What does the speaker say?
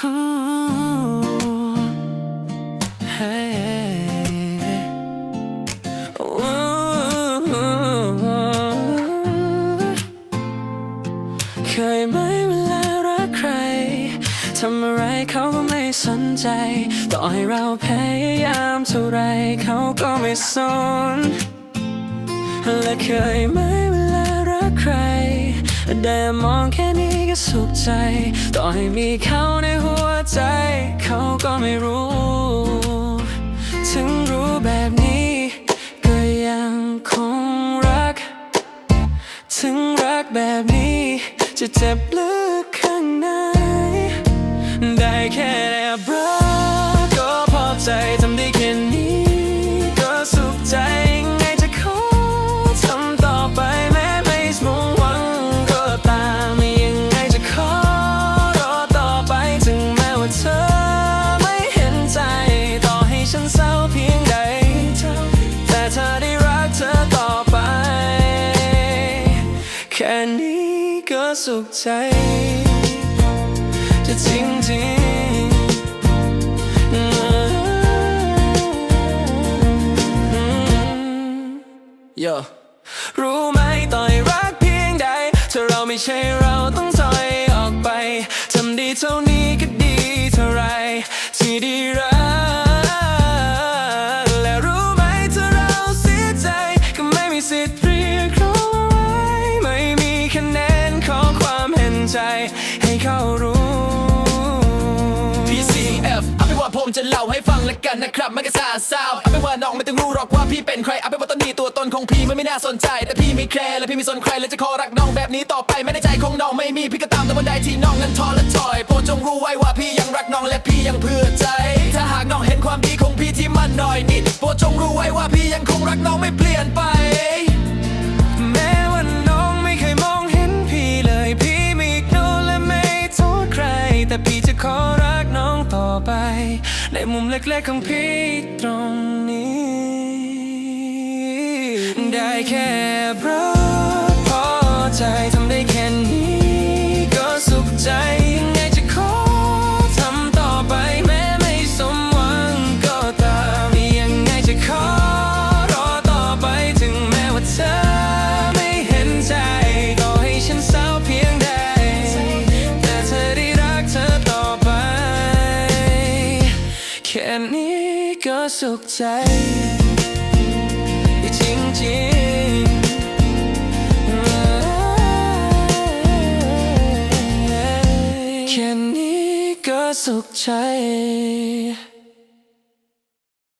เคยไหมเวลารักใครทำอะไรเขาก็ไม่สนใจ ต่อให้เราพยายามเท่าไรเขาก็ไม่สนและเคยไหมเวลารักใคร ได้มองแค่นี้ก็สุขใจ ต่อให้มีเขาในหัวใจ เขาก็ไม่รู้ ถึงรู้แบบนี้ ก็ยังคงรัก ถึงรักแบบนี้ จะเจ็บลึกข้างใน ได้แค่แอบรัก ก็สุขใจ จะจริงจริงยรู้ไหมต่อยรักเพียงใด ถ้าเราไม่ใช่เราต้องถอยออกไป ทำดีเท่านี้ก็ดีเท่าไร ที่ด้รักและรู้ไหมถ้าเราเสียใจก็ไม่มีสิทธิ์ ใจให้เขารู้ PCF เอาเป็นว่าผมจะเล่าให้ฟังละกันนะครับไม่กระซาซาวเอาเป็นว่าน้องไม่ต้องรู้หรอกว่าพี่เป็นใครเอาเป็นว่าตอนนี้ตัวตนของพี่มันไม่น่าสนใจ แต่พี่ไม่แคร์และพี่ไม่สนใครและจะขอรักน้องแบบนี้ต่อไปไม่ได้ใจของน้องไม่มีพี่ก็ตามแต่วันใดที่น้องนั้นท้อและถอยโปรดจงรู้ไว้ว่าพี่ยังรักน้องและพี่ยังเพื่อใจ ถ้าหากน้องเห็นความดีของพี่ที่มันน้อยนิดโปรดจงรู้ไว้ว่าพี่ยังคงรักน้องไม่เปลี่ยนไป ในมุมเล็กๆของพี่ตรงนี้ ได้แค่เพราะ แค่นี้ก็สุขใจจริงๆแค่นี้ก็สุขใจ